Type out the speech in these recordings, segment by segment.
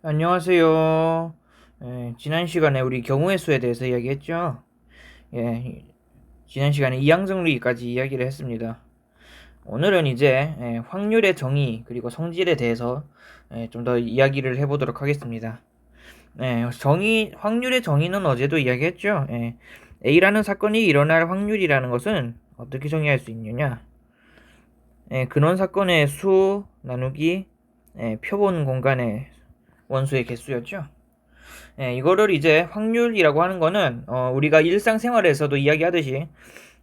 안녕하세요. 예, 지난 시간에 우리 경우의 수에 대해서 이야기했죠. 예, 지난 시간에 이항정리까지 이야기를 했습니다. 오늘은 이제 예, 확률의 정의 그리고 성질에 대해서 예, 좀 더 이야기를 해보도록 하겠습니다. 예, 정의 확률의 정의는 어제도 이야기했죠. 예, A라는 사건이 일어날 확률이라는 것은 어떻게 정의할 수 있느냐? 예, 근원 사건의 수 나누기 예, 표본 공간의 원수의 개수였죠. 예, 이거를 이제 확률이라고 하는 거는 어, 우리가 일상생활에서도 이야기하듯이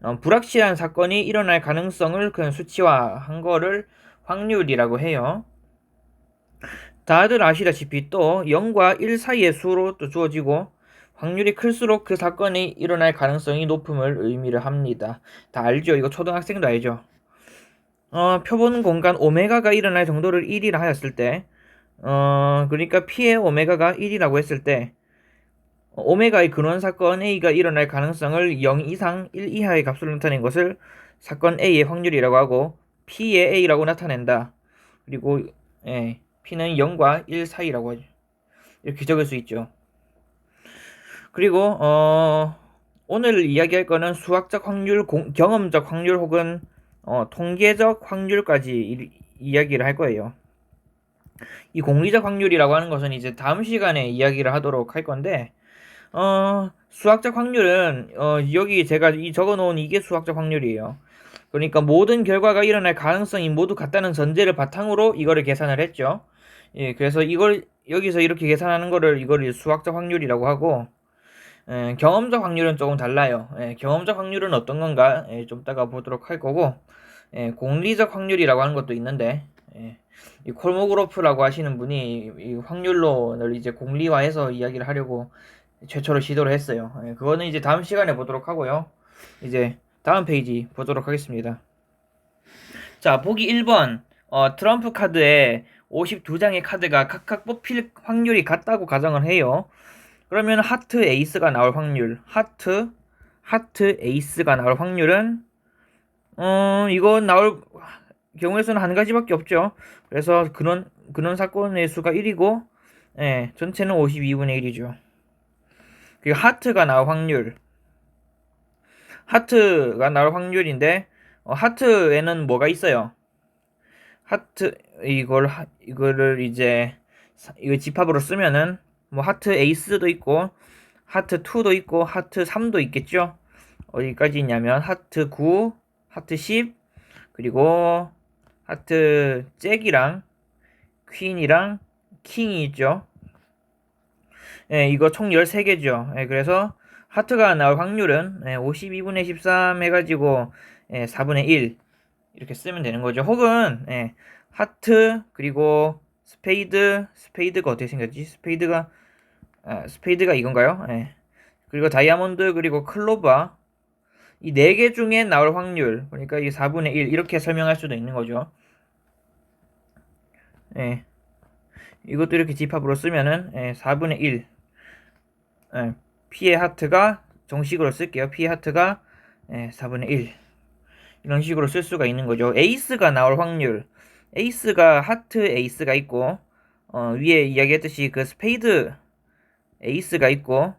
어, 불확실한 사건이 일어날 가능성을 그냥 수치화한 거를 확률이라고 해요. 다들 아시다시피 또 0과 1 사이의 수로 또 주어지고 확률이 클수록 그 사건이 일어날 가능성이 높음을 의미를 합니다. 다 알죠? 이거 초등학생도 알죠? 어, 표본 공간 오메가가 일어날 정도를 1이라 하였을 때 어, 그러니까 P의 오메가가 1이라고 했을 때 오메가의 근원 사건 A가 일어날 가능성을 0 이상 1 이하의 값으로 나타낸 것을 사건 A의 확률이라고 하고 P의 A라고 나타낸다. 그리고 예, P는 0과 1 사이라고 하죠. 이렇게 적을 수 있죠. 그리고 어, 오늘 이야기할 거는 수학적 확률, 공, 경험적 확률 혹은 어, 통계적 확률까지 이, 이야기를 할 거예요. 이 공리적 확률이라고 하는 것은 이제 다음 시간에 이야기를 하도록 할 건데, 어, 수학적 확률은, 어, 여기 제가 이 적어 놓은 이게 수학적 확률이에요. 그러니까 모든 결과가 일어날 가능성이 모두 같다는 전제를 바탕으로 이거를 계산을 했죠. 예, 그래서 이걸 여기서 이렇게 계산하는 거를 이거를 수학적 확률이라고 하고, 예, 경험적 확률은 조금 달라요. 예, 경험적 확률은 어떤 건가 예, 좀 따가 보도록 할 거고, 예, 공리적 확률이라고 하는 것도 있는데, 예, 이 콜모그로프라고 하시는 분이 이 확률론을 이제 공리화해서 이야기를 하려고 최초로 시도를 했어요. 예, 그거는 이제 다음 시간에 보도록 하고요. 이제 다음 페이지 보도록 하겠습니다. 자, 보기 1번. 어, 트럼프 카드에 52장의 카드가 각각 뽑힐 확률이 같다고 가정을 해요. 그러면 하트 에이스가 나올 확률, 하트, 하트 에이스가 나올 확률은, 어, 이거 나올 경우의 수는 한 가지밖에 없죠. 그래서 근원, 근원 사건의 수가 1이고, 예, 전체는 52분의 1이죠. 그리고 하트가 나올 확률. 하트가 나올 확률인데, 어, 하트에는 뭐가 있어요? 하트, 이걸, 이거를 이제, 이거 집합으로 쓰면은, 뭐, 하트 에이스도 있고, 하트 2도 있고, 하트 3도 있겠죠? 어디까지 있냐면, 하트 9, 하트 10, 그리고 하트 잭이랑 퀸이랑 킹이 있죠. 예, 이거 총 13개죠. 예, 그래서 하트가 나올 확률은 예, 52분의 13 해가지고 예, 4분의 1 이렇게 쓰면 되는 거죠. 혹은 예, 하트 그리고 스페이드 스페이드가 어떻게 생겼지? 스페이드가 아, 스페이드가 이건가요? 예. 그리고 다이아몬드 그리고 클로바 이 네 개 중에 나올 확률 그러니까 이 4분의 1 이렇게 설명할 수도 있는 거죠. 예. 이것도 이렇게 집합으로 쓰면은 예, 4분의 1 예, P의 하트가 정식으로 쓸게요. P의 하트가 예, 4분의 1 이런 식으로 쓸 수가 있는 거죠. 에이스가 나올 확률 에이스가 하트 에이스가 있고 어, 위에 이야기했듯이 그 스페이드 에이스가 있고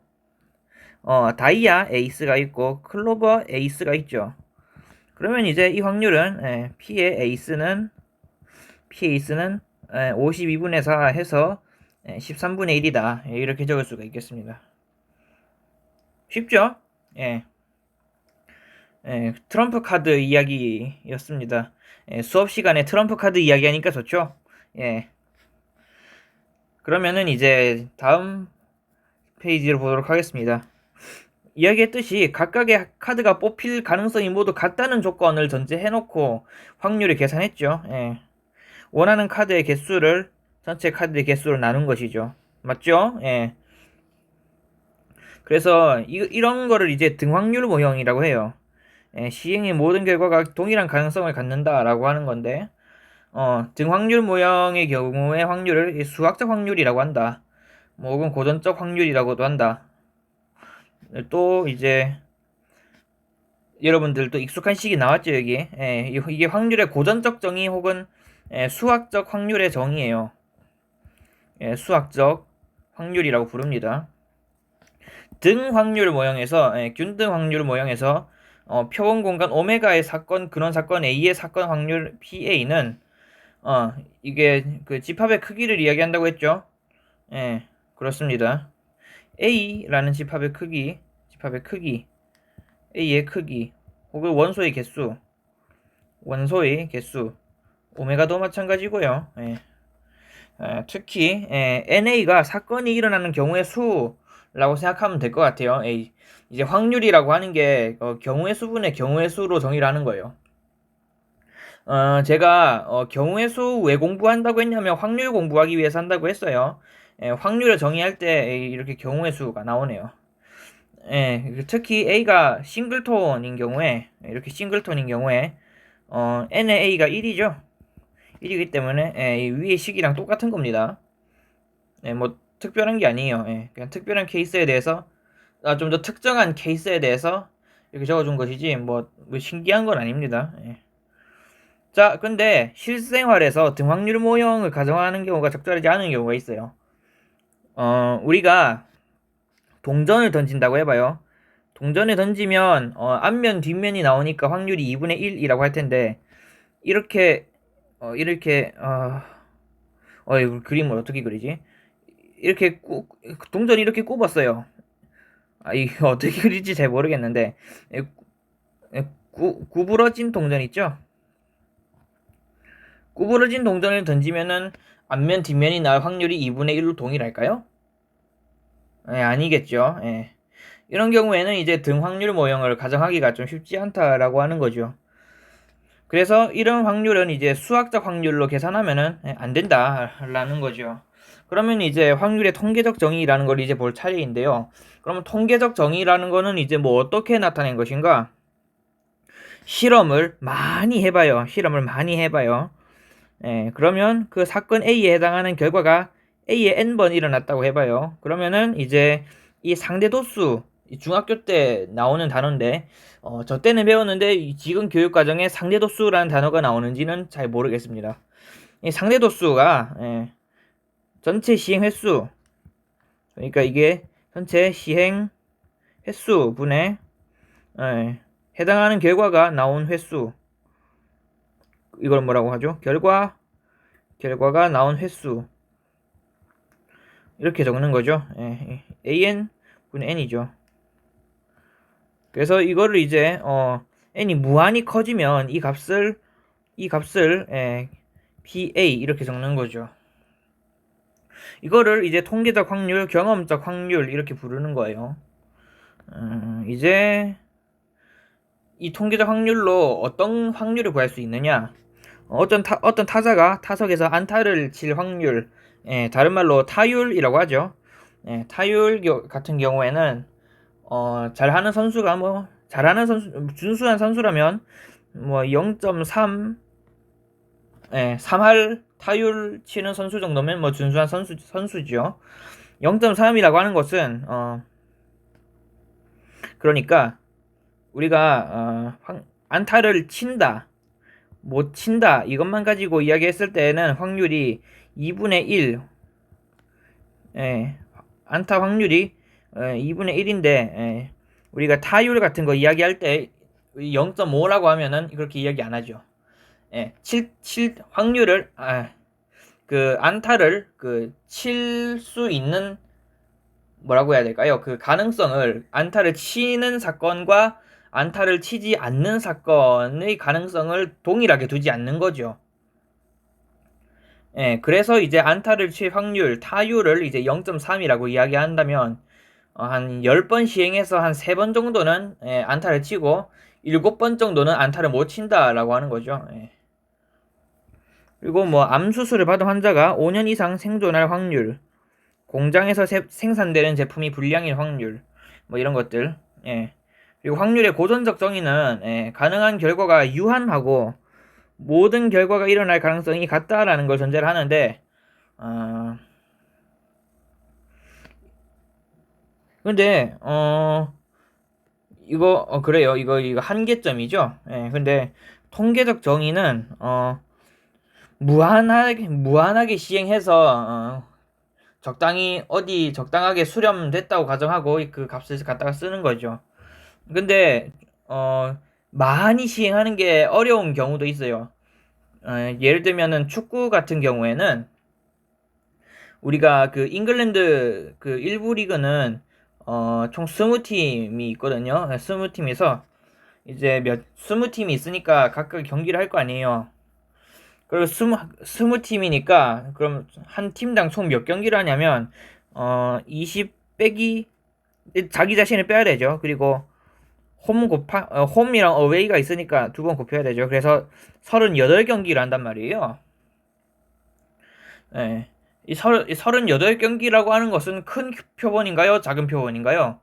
어, 다이아 에이스가 있고 클로버 에이스가 있죠. 그러면 이제 이 확률은 예, P의 에이스는 P 에이스는 52분의 4 해서 13분의 1이다. 이렇게 적을 수가 있겠습니다. 쉽죠? 예. 예, 트럼프 카드 이야기였습니다. 예, 수업 시간에 트럼프 카드 이야기하니까 좋죠? 예. 그러면은 이제 다음 페이지를 보도록 하겠습니다. 이야기했듯이 각각의 카드가 뽑힐 가능성이 모두 같다는 조건을 전제해놓고 확률을 계산했죠. 예. 원하는 카드의 개수를 전체 카드의 개수로 나눈 것이죠. 맞죠? 예. 그래서 이, 이런 거를 이제 등확률 모형이라고 해요. 예, 시행의 모든 결과가 동일한 가능성을 갖는다라고 하는 건데 어, 등확률 모형의 경우에 확률을 수학적 확률이라고 한다. 뭐 혹은 고전적 확률이라고도 한다. 또 이제 여러분들도 익숙한 식이 나왔죠 여기. 예, 이게 확률의 고전적 정의 혹은 예, 수학적 확률의 정의예요. 예, 수학적 확률이라고 부릅니다. 등 확률 모형에서 예, 균등 확률 모형에서 어, 표본 공간 오메가의 사건 근원 사건 A의 사건 확률 PA는 어, 이게 그 집합의 크기를 이야기한다고 했죠. 예, 그렇습니다. A라는 집합의 크기, 집합의 크기, A의 크기, 혹은 원소의 개수, 원소의 개수, 오메가도 마찬가지고요. 예. 예, 특히 예, NA가 사건이 일어나는 경우의 수라고 생각하면 될 것 같아요. 예, 이제 확률이라고 하는 게 어, 경우의 수분의 경우의 수로 정의를 하는 거예요. 어, 제가 어, 경우의 수 왜 공부한다고 했냐면 확률 공부하기 위해서 한다고 했어요. 예, 확률을 정의할 때 이렇게 경우의 수가 나오네요. 예, 특히 A가 싱글톤인 경우에 이렇게 싱글톤인 경우에 어, n의 A가 1이죠. 1이기 때문에 예, 위의 식이랑 똑같은 겁니다. 예, 뭐 특별한 게 아니에요. 예, 그냥 특별한 케이스에 대해서 아, 좀 더 특정한 케이스에 대해서 이렇게 적어준 것이지 뭐, 뭐 신기한 건 아닙니다. 예. 자, 근데 실생활에서 등확률 모형을 가정하는 경우가 적절하지 않은 경우가 있어요. 어, 우리가 동전을 던진다고 해봐요. 동전을 던지면 어, 앞면 뒷면이 나오니까 확률이 2분의 1이라고 할 텐데 이렇게 어, 이렇게 어, 어 이거 그림을 어떻게 그리지? 이렇게 꾸, 동전이 이렇게 굽었어요. 아 이거 어떻게 그리지 잘 모르겠는데 구, 구부러진 동전 있죠? 구부러진 동전을 던지면은 앞면 뒷면이 나올 확률이 2분의 1로 동일할까요? 예, 아니겠죠. 예. 이런 경우에는 이제 등 확률 모형을 가정하기가 좀 쉽지 않다라고 하는 거죠. 그래서 이런 확률은 이제 수학적 확률로 계산하면은 예, 안 된다라는 거죠. 그러면 이제 확률의 통계적 정의라는 걸 이제 볼 차례인데요. 그러면 통계적 정의라는 거는 이제 뭐 어떻게 나타낸 것인가? 실험을 많이 해봐요. 실험을 많이 해봐요. 예, 그러면 그 사건 A에 해당하는 결과가 A에 n번 일어났다고 해봐요. 그러면은 이제 이 상대 도수 중학교 때 나오는 단어인데 어, 저 때는 배웠는데 지금 교육 과정에 상대 도수라는 단어가 나오는지는 잘 모르겠습니다. 이 상대 도수가 예, 전체 시행 횟수 그러니까 이게 전체 시행 횟수 분의 예, 해당하는 결과가 나온 횟수 이걸 뭐라고 하죠? 결과 결과가 나온 횟수 이렇게 적는 거죠. 예, an 분의 n이죠. 그래서 이거를 이제 어, n이 무한히 커지면 이 값을 이 값을 예, PA 이렇게 적는 거죠. 이거를 이제 통계적 확률, 경험적 확률 이렇게 부르는 거예요. 음, 이제 이 통계적 확률로 어떤 확률을 구할 수 있느냐? 어떤 타, 어떤 타자가 타석에서 안타를 칠 확률, 예, 다른 말로 타율이라고 하죠. 예, 타율 같은 경우에는 어, 잘하는 선수가 뭐 잘하는 선수 준수한 선수라면 뭐 0.3 예, 3할 타율 치는 선수 정도면 뭐 준수한 선수 선수죠. 0.3이라고 하는 것은 어 그러니까 우리가 어, 안타를 친다 못 친다 이것만 가지고 이야기했을 때는 확률이 2분의 1 예, 안타 확률이 예, 2분의 1인데 예, 우리가 타율 같은 거 이야기할 때 0.5라고 하면은 그렇게 이야기 안 하죠. 예, 7, 7 확률을 아, 그 안타를 그 칠 수 있는 뭐라고 해야 될까요? 그 가능성을 안타를 치는 사건과 안타를 치지 않는 사건의 가능성을 동일하게 두지 않는 거죠. 예, 그래서 이제 안타를 칠 확률, 타율을 이제 0.3이라고 이야기한다면 어, 한 10번 시행해서 한 3번 정도는 예, 안타를 치고 7번 정도는 안타를 못 친다라고 하는 거죠. 예. 그리고 뭐 암 수술을 받은 환자가 5년 이상 생존할 확률, 공장에서 세, 생산되는 제품이 불량일 확률, 뭐 이런 것들. 예. 그리고 확률의 고전적 정의는 예, 가능한 결과가 유한하고 모든 결과가 일어날 가능성이 같다라는 걸 전제를 하는데 어... 근데 어 이거 어 그래요 이거 이거 한계점이죠 예 근데 통계적 정의는 어 무한하게 무한하게 시행해서 어, 적당히 어디 적당하게 수렴됐다고 가정하고 그 값을 갖다가 쓰는 거죠. 근데 어 많이 시행하는 게 어려운 경우도 있어요. 어, 예를 들면은 축구 같은 경우에는 우리가 그 잉글랜드 그 일부 리그는 어, 총 20팀이 있거든요. 20팀에서 이제 몇 20팀이 있으니까 각각 경기를 할 거 아니에요. 그리고 20, 20팀이니까 그럼 한 팀당 총 몇 경기를 하냐면 어, 20 빼기 자기 자신을 빼야 되죠. 그리고 홈 곱하 어, 홈이랑 어웨이가 있으니까 두 번 곱해야 되죠. 그래서 38경기를 한단 말이에요. 예. 이 38경기라고 하는 것은 큰 표본인가요? 작은 표본인가요?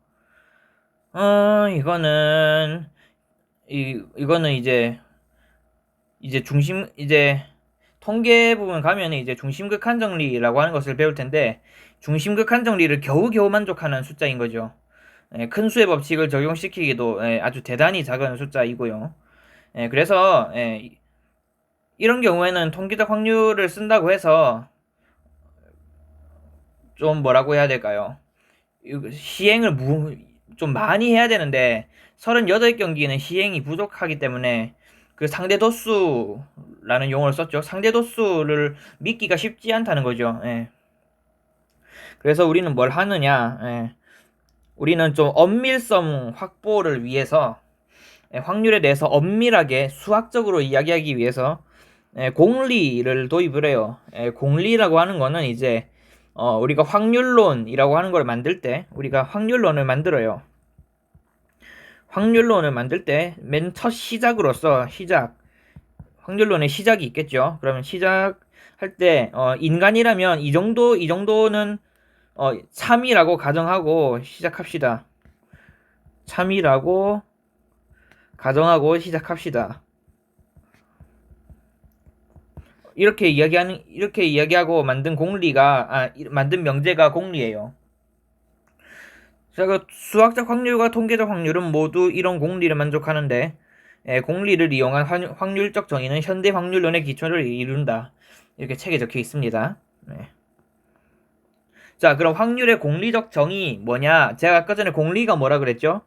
어, 이거는 이 이거는 이제 이제 중심 이제 통계 부분 가면 이제 중심극 한정리라고 하는 것을 배울 텐데 중심극 한정리를 겨우겨우 만족하는 숫자인 거죠. 예, 큰 수의 법칙을 적용시키기도 예, 아주 대단히 작은 숫자이고요. 예, 그래서 예, 이런 경우에는 통계적 확률을 쓴다고 해서 좀 뭐라고 해야 될까요? 시행을 무, 좀 많이 해야 되는데 38경기는 시행이 부족하기 때문에 그 상대 도수라는 용어를 썼죠. 상대 도수를 믿기가 쉽지 않다는 거죠. 예. 그래서 우리는 뭘 하느냐? 예. 우리는 좀 엄밀성 확보를 위해서 예, 확률에 대해서 엄밀하게 수학적으로 이야기하기 위해서 예, 공리를 도입을 해요. 예, 공리라고 하는 거는 이제 어, 우리가 확률론이라고 하는 걸 만들 때 우리가 확률론을 만들어요. 확률론을 만들 때 맨 첫 시작으로서 시작 확률론의 시작이 있겠죠. 그러면 시작할 때 어, 인간이라면 이 정도 이 정도는 어, 참이라고 가정하고 시작합시다. 참이라고 가정하고 시작합시다. 이렇게 이야기하는 이렇게 이야기하고 만든 공리가 아 만든 명제가 공리예요. 자, 그 수학적 확률과 통계적 확률은 모두 이런 공리를 만족하는데 예, 공리를 이용한 확률적 정의는 현대 확률론의 기초를 이룬다. 이렇게 책에 적혀 있습니다. 네. 자, 그럼 확률의 공리적 정의 뭐냐? 제가 아까 전에 공리가 뭐라 그랬죠?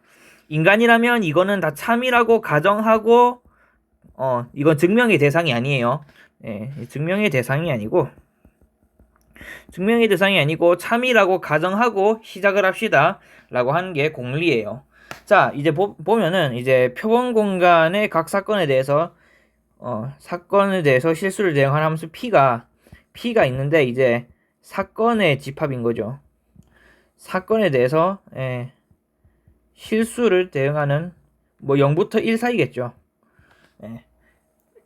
인간이라면 이거는 다 참이라고 가정하고 어, 이건 증명의 대상이 아니에요. 예, 증명의 대상이 아니고 증명의 대상이 아니고 참이라고 가정하고 시작을 합시다. 라고 하는 게 공리예요. 자, 이제 보, 보면은 이제 표본 공간의 각 사건에 대해서 어, 사건에 대해서 실수를 대응하는 함수 P가 P가 있는데 이제 사건의 집합인 거죠. 사건에 대해서 예, 실수를 대응하는 뭐 0부터 1 사이겠죠. 예.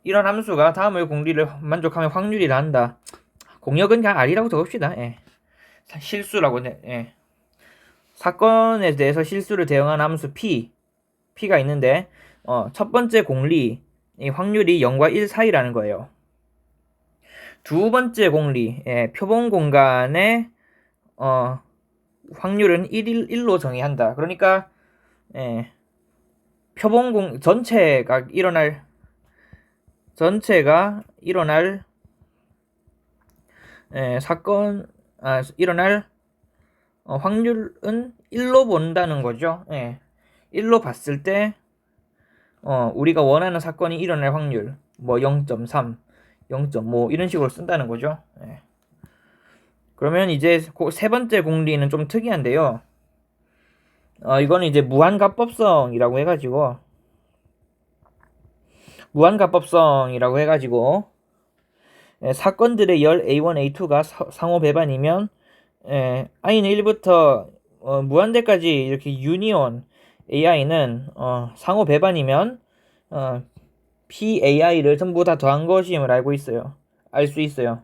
이런 함수가 다음의 공리를 만족하면 확률이라 한다. 공역은 그냥 R이라고 적읍시다. 예. 실수라고 예. 사건에 대해서 실수를 대응한 함수 P, P가 있는데 어, 첫 번째 공리 이 확률이 0과 1 사이라는 거예요. 두 번째 공리 예, 표본 공간의 어, 확률은 1, 1로 정의한다. 그러니까 예, 표본 공 전체가 일어날 전체가 일어날 예, 사건 아, 일어날 어, 확률은 1로 본다는 거죠. 예. 1로 봤을 때 어, 우리가 원하는 사건이 일어날 확률 뭐 0.3, 0.5 이런 식으로 쓴다는 거죠. 예. 그러면 이제 세 번째 공리는 좀 특이한데요. 어, 이거는 이제 무한가법성이라고 해가지고 무한가법성이라고 해가지고 예, 사건들의 열 A1, A2가 상호 배반이면 예, i는 1부터 어, 무한대까지 이렇게 유니온 ai는 어, 상호 배반이면 어, PAI를 전부 다 더한 것임을 알고 있어요. 알 수 있어요.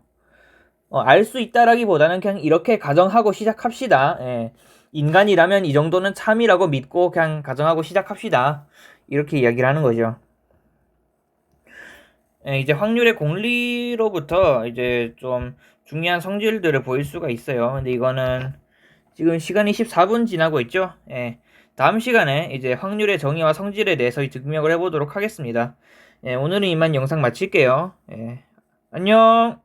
어, 알 수 있다라기보다는 그냥 이렇게 가정하고 시작합시다. 예. 인간이라면 이 정도는 참이라고 믿고 그냥 가정하고 시작합시다. 이렇게 이야기를 하는 거죠. 예, 이제 확률의 공리로부터 이제 좀 중요한 성질들을 보일 수가 있어요. 근데 이거는 지금 시간이 14분 지나고 있죠. 예. 다음 시간에 이제 확률의 정의와 성질에 대해서 증명을 해보도록 하겠습니다. 예, 오늘은 이만 영상 마칠게요. 예. 안녕!